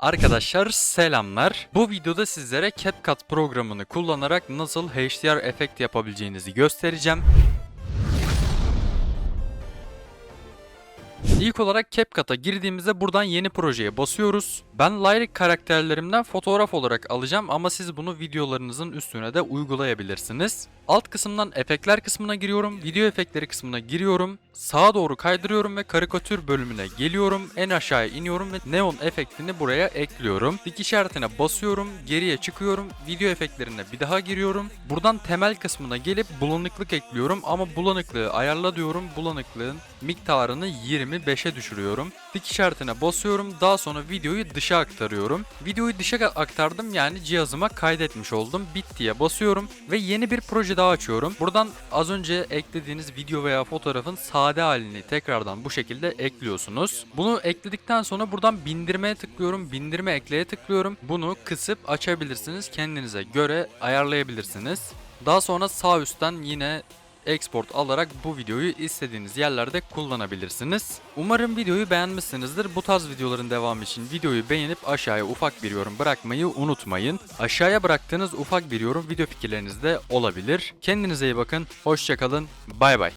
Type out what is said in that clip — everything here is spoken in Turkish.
Arkadaşlar selamlar. Bu videoda sizlere CapCut programını kullanarak nasıl HDR efekt yapabileceğinizi göstereceğim. İlk olarak CapCut'a girdiğimizde buradan yeni projeye basıyoruz. Ben Lyric karakterlerimden fotoğraf olarak alacağım ama siz bunu videolarınızın üstüne de uygulayabilirsiniz. Alt kısımdan efektler kısmına giriyorum, video efektleri kısmına giriyorum, sağa doğru kaydırıyorum ve karikatür bölümüne geliyorum, en aşağıya iniyorum ve neon efektini buraya ekliyorum. Dik işaretine basıyorum, geriye çıkıyorum, video efektlerine bir daha giriyorum. Buradan temel kısmına gelip bulanıklık ekliyorum ama bulanıklığı ayarla diyorum, bulanıklığın miktarını 25'e düşürüyorum. Dik işaretine basıyorum, daha sonra videoyu dışa aktarıyorum. Videoyu dışa aktardım yani cihazıma kaydetmiş oldum. Bittiye basıyorum ve yeni bir proje daha açıyorum. Buradan az önce eklediğiniz video veya fotoğrafın sade halini tekrardan bu şekilde ekliyorsunuz. Bunu ekledikten sonra buradan bindirmeye tıklıyorum. Bindirme ekleye tıklıyorum. Bunu kısıp açabilirsiniz. Kendinize göre ayarlayabilirsiniz. Daha sonra sağ üstten yine export alarak bu videoyu istediğiniz yerlerde kullanabilirsiniz. Umarım videoyu beğenmişsinizdir. Bu tarz videoların devamı için videoyu beğenip aşağıya ufak bir yorum bırakmayı unutmayın. Aşağıya bıraktığınız ufak bir yorum video fikirleriniz de olabilir. Kendinize iyi bakın. Hoşçakalın. Bay bay.